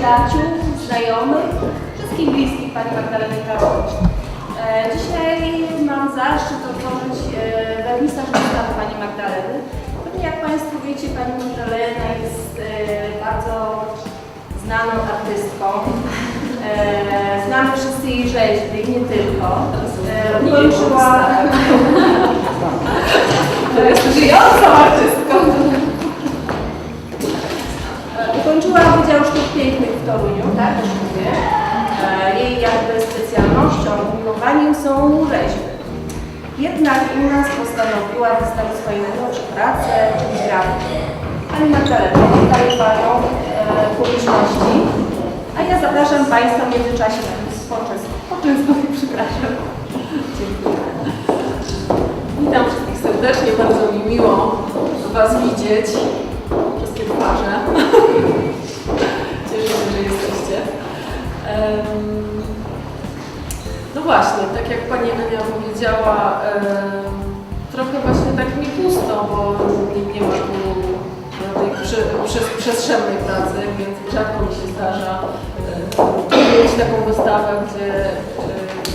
Przyjaciół, znajomych, wszystkich bliskich Pani Magdaleny Karolowicz. E, Dzisiaj mam zaszczyt otworzyć e, wernisaż wystawy Pani Magdaleny. Pewnie jak Państwo wiecie, Pani Magdalena jest e, bardzo znaną artystką. Znamy wszyscy jej rzeźby i nie tylko. Ukończyła... Żyjącą artystką. Ukończyła Wydział Sztuk Pięknych Toruniu, tak? Już mówię. E, Jej jakby specjalnością, umiłowaniem są rzeźby. Jednak u nas postanowiła wystawić swoje najnowsze prace i grafiki. Pani Magdalena, witam Panią e, publiczności. A ja zapraszam Państwa w międzyczasie na poczęstuj, poczęstuj, przepraszam. Witam wszystkich serdecznie, bardzo mi miło Was widzieć, wszystkie twarze. Cieszę się, że jesteście. Em, No właśnie, tak jak Pani Ania powiedziała, trochę właśnie tak mi pusto, bo nie, nie ma tu tej przy, przez, przestrzennej pracy, więc rzadko mi się zdarza mieć taką wystawę, gdzie,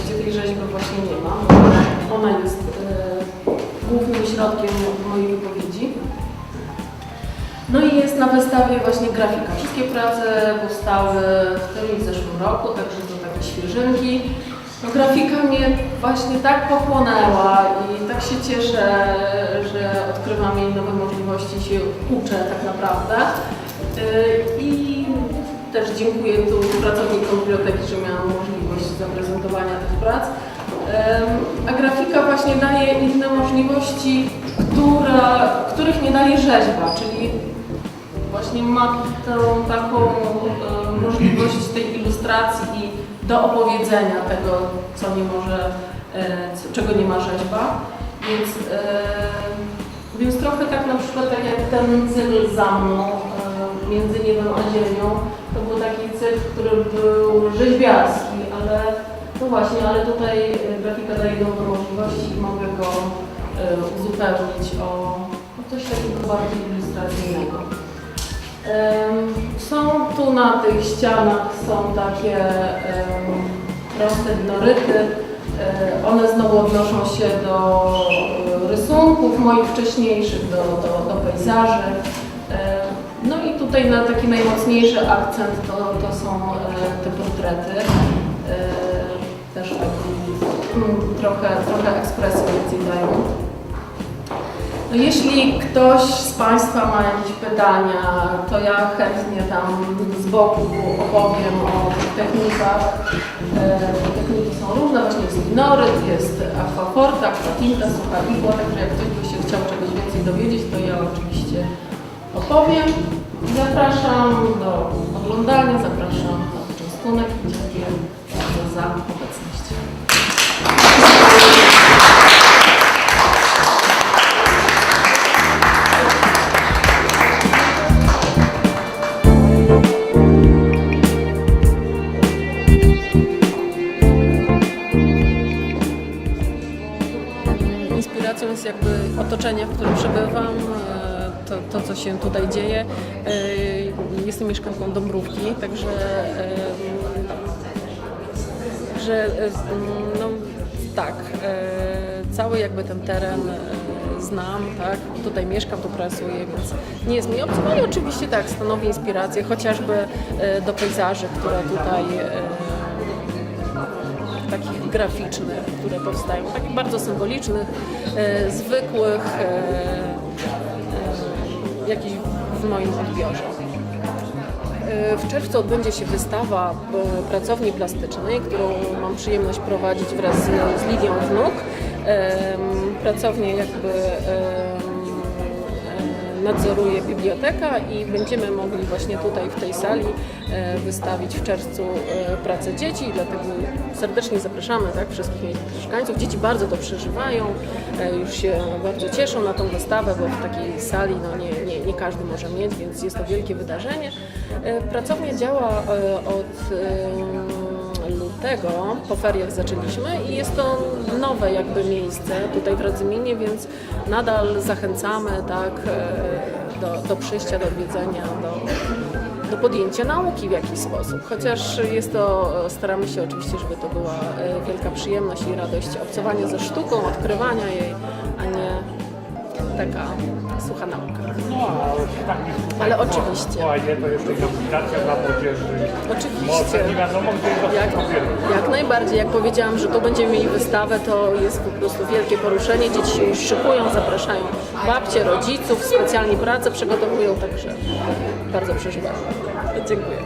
gdzie tej rzeźby właśnie nie ma. Ona jest głównym środkiem mojej wypowiedzi. No i jest na wystawie właśnie grafika. Wszystkie prace powstały w tym i w roku, także to takie świeżynki. No, grafika mnie właśnie tak pochłonęła i tak się cieszę, że odkrywam jej nowe możliwości, się uczę tak naprawdę. Yy, I też dziękuję tu pracownikom biblioteki, że miałam możliwość zaprezentowania tych prac. A grafika właśnie daje inne możliwości, których nie daje rzeźba, czyli właśnie ma tę taką możliwość tej ilustracji i do opowiedzenia tego, co nie może, e, czego nie ma rzeźba. Więc, e, więc trochę tak na przykład tak jak ten cykl za mną, e, między niebem a ziemią, to był taki cykl, który był rzeźbiarski, ale no właśnie, ale tutaj grafika daje nowe możliwości i mogę go uzupełnić o, o coś takiego bardziej ilustracyjnego. Są tu na tych ścianach są takie proste winoryty. E, One znowu odnoszą się do rysunków moich wcześniejszych, do, do, do pejzaży. E, No i tutaj na taki najmocniejszy akcent to, to są e, te portrety. Też taki mm, trochę, trochę ekspresji dają. No jeśli ktoś z Państwa ma jakieś pytania, to ja chętnie tam z boku opowiem o technikach. E, Techniki są różne, właśnie jest winoryt, jest aquaforta, aquatinta, sucha igła, także jak ktoś by się chciał czegoś więcej dowiedzieć, to ja oczywiście opowiem. Zapraszam do oglądania, zapraszam na poczęstunek i dziękuję za obecność. Jakby otoczenie, w którym przebywam, e, to, to co się tutaj dzieje. E, Jestem mieszkanką Dąbrówki, także e, że no, tak, cały jakby ten teren znam, tak, tutaj mieszkam, tu pracuję, więc nie jest mi obcy, no i oczywiście tak, stanowi inspirację chociażby do pejzaży, które tutaj graficznych, które powstają, takich bardzo symbolicznych, e, zwykłych, e, e, jakichś w moim odbiorze. W czerwcu odbędzie się wystawa pracowni plastycznej, którą mam przyjemność prowadzić wraz z, z Lidią Wnuk. Pracownię jakby nadzoruje biblioteka i będziemy mogli właśnie tutaj w tej sali e, wystawić w czerwcu e, pracę dzieci, dlatego serdecznie zapraszamy tak, wszystkich mieszkańców. Dzieci bardzo to przeżywają, e, już się bardzo cieszą na tą wystawę, bo w takiej sali no, nie, nie, nie każdy może mieć, więc jest to wielkie wydarzenie. Pracownia działa od lutego, po feriach zaczęliśmy i jest to nowe jakby miejsce tutaj w Radzyminie, więc nadal zachęcamy tak, e, do, do przyjścia, do odwiedzenia, do, do podjęcia nauki w jakiś sposób. Chociaż jest to, staramy się oczywiście, żeby to była e, wielka przyjemność i radość obcowania ze sztuką, odkrywania jej, taka sucha nauka. No, Ale oczywiście. Fajnie, to jest edukacja dla młodzieży. Oczywiście. Może nie wiadomo, gdzie jest Jak, jak najbardziej. Jak powiedziałam, że tu będziemy mieli wystawę, to jest po prostu wielkie poruszenie. Dzieci się już szykują, zapraszają babcie, rodziców, specjalnie pracę przygotowują, także bardzo przeżywają. Dziękuję.